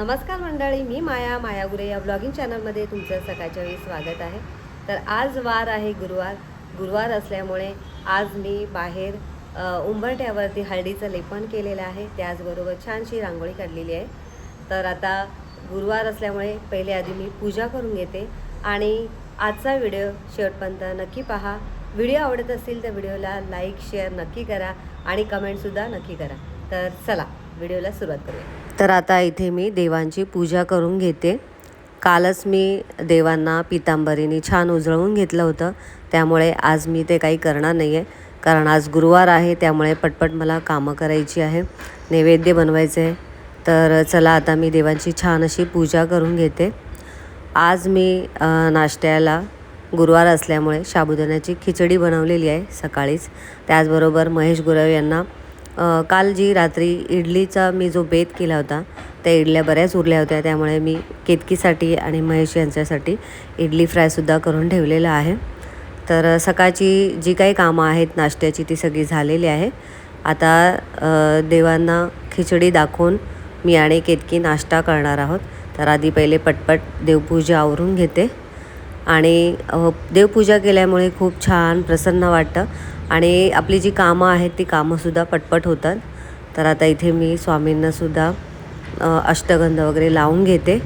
नमस्कार मंडळी मी माया माया गुरे या ब्लॉगिंग चॅनलमध्ये तुमचं सकाळच्या वेळी स्वागत आहे. तर आज वार आहे गुरुवार. गुरुवार असल्यामुळे आज मी बाहेर उंबरट्यावरती उंबरठ्यावरती हळदीचं लेपन केलेलं आहे. त्याचबरोबर छानशी रांगोळी काढलेली आहे. तर आता गुरुवार असल्यामुळे पहिले आधी मी पूजा करून घेते. आणि आजचा व्हिडिओ शेवटपर्यंत नक्की पहा. व्हिडिओ आवडत असेल तर व्हिडिओला लाईक शेअर नक्की करा आणि कमेंटसुद्धा नक्की करा. तर चला. व्हिडिओला सुरुवात करूया. तर आता इथे मी देवांची पूजा करून घेते. कालच मी देवांना पितांबरीने छान उजळवून घेतलं होतं. त्यामुळे आज मी ते काही करणार नाही आहे कारण आज गुरुवार आहे त्यामुळे पटपट मला कामं करायची आहे. नैवेद्य बनवायचे आहे. तर चला आता मी देवांची छान अशी पूजा करून घेते. आज मी नाश्त्याला गुरुवार असल्यामुळे साबुदाण्याची खिचडी बनवलेली आहे सकाळीच. त्याचबरोबर महेश गुरव यांना काल जी रात्री इडलीचा मी जो बेत केला होता त्या इडल्या बऱ्याच उरल्या होत्या त्यामुळे मी केतकीसाठी आणि महेश यांच्यासाठी इडली फ्रायसुद्धा करून ठेवलेलं आहे. तर सकाळची जी काही कामं आहेत नाश्त्याची ती सगळी झालेली आहे. आता देवांना खिचडी दाखवून मी आणि केतकी नाश्ता करणार आहोत. तर आधी पहिले पटपट देवपूजा आवरून घेते. आणि देवपूजा केल्यामुळे खूप छान प्रसन्न वाटतं. आणि आपली जी कामं आहेत ती कामंसुद्धा पटपट होतात. तर आता इथे मी स्वामींनासुद्धा अष्टगंध वगैरे लावून घेते.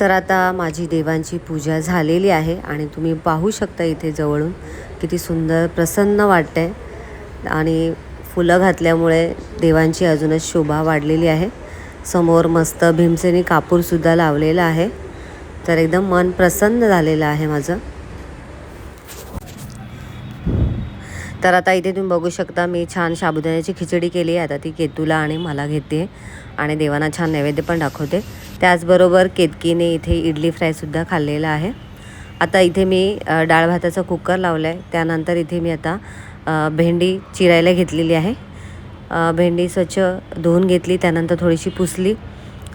तर आता माझी देवांची पूजा झालेली आहे आणि तुम्ही पाहू शकता इथे जवळून किती सुंदर प्रसन्न वाटते आणि फुलं घातल्यामुळे देवांची अजूनच शोभा वाढलेली आहे. समोर मस्त भीमसेनी कापूरसुद्धा लावलेला आहे. तर एकदम मन प्रसन्न झालेलं आहे माझं. तर आता इथे तुम्ही बघू शकता मी छान साबुदाण्याची खिचडी केली आहे. आता ती केतूला आणि मला घेते. आणि देवांना छान नैवेद्य पण दाखवते. त्याचबरोबर केतकीने इथे इडली फ्रायसुद्धा खाल्लेला आहे. आता इथे मी डाळ भाताचा कुकर लावला आहे त्यानंतर इथे मी आता भेंडी चिरायला घेतलेली आहे. भेंडी स्वच्छ धुवून घेतली. त्यानंतर थोडीशी पुसली.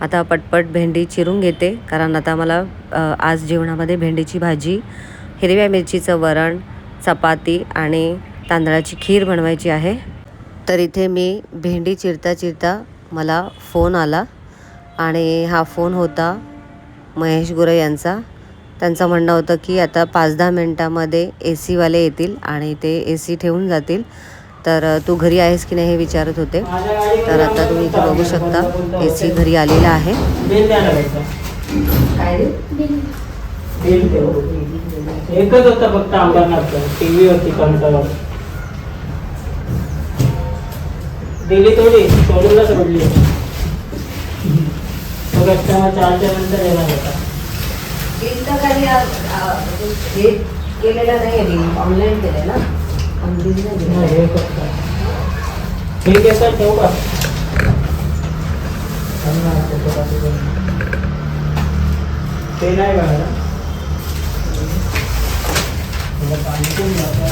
आता पटपट भेंडी चिरून घेते. कारण आता मला आज जेवणामध्ये भेंडीची भाजी हिरव्या मिरचीचं वरण चपाती आणि तांदळाची खीर बनवायची आहे. तर इथे मी भेंडी चिरता चिरता मला फोन आला आणि हा फोन होता महेश गुरे यांचा. त्यांचं म्हणणं होतं की आता पाच दहा मिनटामध्ये ए सीवाले येतील आणि ते ए सी ठेवून जातील. तर तू घरी आहेस की नाही हे विचारत होते. तर आता तुम्ही इथे बघू शकता ए सी घरी आलेला आहे. एकच होतं फक्त अंबरनाथचं टी व्ही होती दिली थोडी सोडूनच सोडली तो कस्टमर चारच्या नंतर येणार होता बिल तर काही आ- आ- हे केलेलं नाही आहे बिल ऑनलाईन केलं ना? पण बिल नाही दिलं. नाही, हे। ठीक आहे सर ठेवू का ते नाही बघा पाणी पण जातं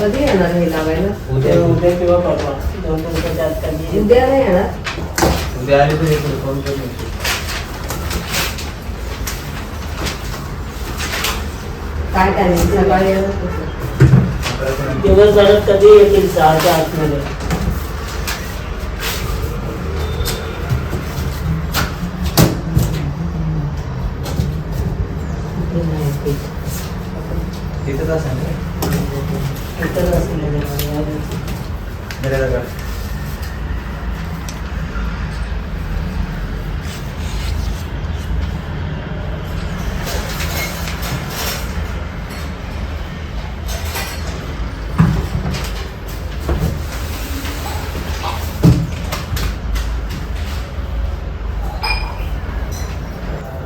कधी येणार हे लावायला उद्या उद्या किंवा परवा दोन दिवसाच्या आत कधी येईल. उद्या नाही येणार उद्या आले तर येतो फोन करून येतो. काय टायमिंग सकाळी येणार कसं? दिवसभरात कधी येतील सहाच्या आतमध्ये इथे नाही येतील. तिथंच असेल ना? इथंच असेल हे बघा. गेल्या जागा.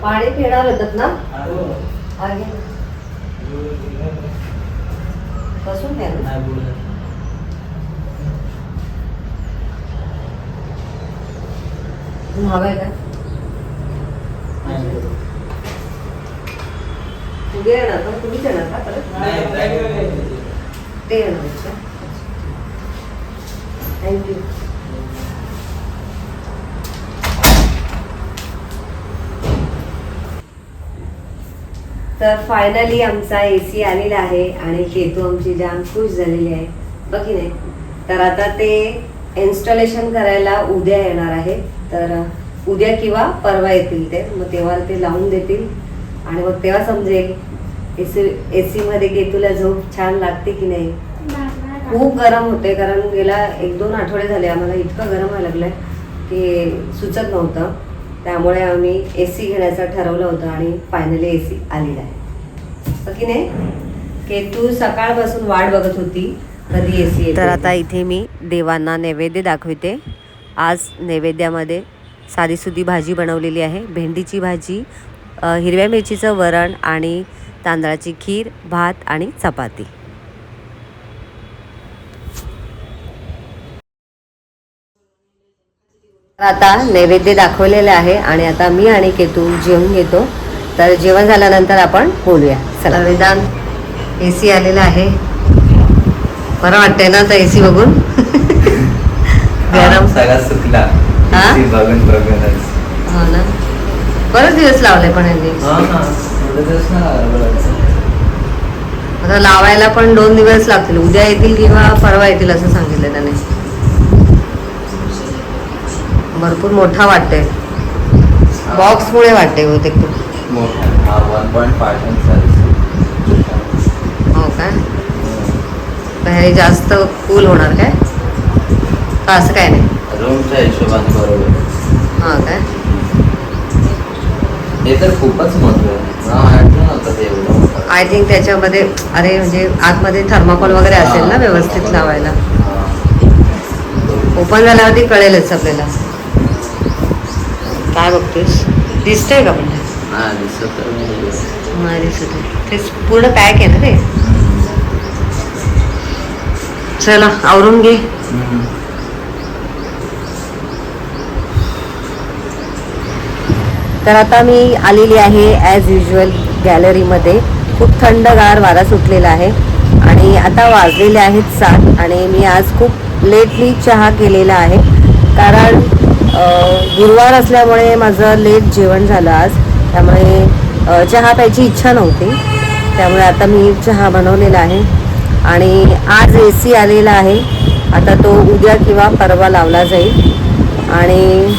पाणी पिणार होतात ना? आगे. बसून घ्या ना. तुम्ही हवंय का. उद्या येणार का? तुम्हीच येणार का परत. ते येणार थँक्यू तर फायनली आमचा ए सी आलेला आहे आणि केतू आमची जाम खुश झालेली आहे. बघी नाही. तर आता ते इन्स्टॉलेशन करायला उद्या येणार आहे. तर उद्या किंवा परवा येतील ते. मग तेव्हा ते लावून देतील. आणि मग तेव्हा समजेल ए सी ए सीमध्ये केतूला झोप छान लागते की नाही. खूप गरम होते. कारण गेला एक दोन आठवडे झाले. आम्हाला इतकं गरम व्हायला लागलंय की सुचत नव्हतं. त्यामुळे आम्ही ए सी घेण्याचं ठरवलं होतं आणि फायनली ए सी आलेला आहे. हो की नाही? केतू सकाळपासून वाट बघत होती. कधी तर आता इथे मी देवांना नैवेद्य दाखवते. आज नैवेद्यामध्ये साधीसुधी भाजी बनवलेली आहे. भेंडीची भाजी हिरव्या मिरचीचं वरण आणि तांदळाची खीर भात आणि चपाती. आता नैवेद्य दाखवलेले आहे आणि आता मी आणि केतू जेवून घेतो. तर जेवण झाल्यानंतर आपण बोलूया. चला. वेदांत ए सी आलेला आहे. बरं वाटतंय ना आता ए सी बघून गरम. सगळा हा? ती बघून हो ना. बरेच दिवस लावले पण यांनी. हा. आता लावायला पण दोन दिवस लागतील. उद्या येतील किंवा परवा येतील असं सांगितलं त्याने. भरपूर मोठा वाटतंय. बॉक्समुळे वाटते बहुतेक तो. हो काय तर हे जास्त कूल होणार काय? का असं काय नाही? रूमच्या हिशोबाने बरोबर. हां काय? हे तर खूपच आहे. मोठं. आय थिंक त्याच्यामध्ये अरे म्हणजे आतमध्ये थर्माकोल वगैरे असेल ना व्यवस्थित लावायला. ओपन झाल्यावरती कळेलच आपल्याला. काय बघतोस दिसतंय का पण? दिसत तर नाही. नाही दिसत आहे ते पूर्ण पॅक आहे ना ते? चला आवरून घे. तर आता मी आलेली आहे ॲज युजल गॅलरीमध्ये खूप थंडगार वारा सुटलेला आहे. आणि आता वाजलेले आहेत सात आणि मी आज खूप लेटली चहा केलेला आहे. कारण गुरुवार असल्यामुळे माझं लेट जेवण झालं आज. त्यामुळे चहा प्यायची इच्छा नव्हती. त्यामुळे आता मी चहा बनवलेला आहे. आणि आज ए सी आलेला आहे. आता तो उद्या किंवा परवा लावला जाईल. आणि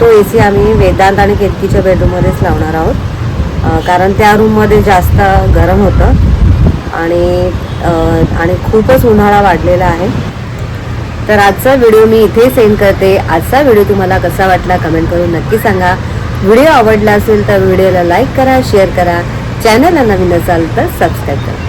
तो ए सी आम्ही वेदांत आणि केतकीच्या बेडरूममध्येच लावणार आहोत. कारण त्या रूममध्ये जास्त गरम होतं. आणि आणि खूपच उन्हाळा वाढलेला आहे. तर आजचा व्हिडिओ मी इथे सेंड करते. आजचा व्हिडिओ तुम्हाला कसा वाटला कमेंट करून नक्की सांगा. व्हिडिओ आवडला असेल तर व्हिडिओला लाईक करा शेअर करा. चॅनलला नवीन असाल तर सबस्क्राईब करा.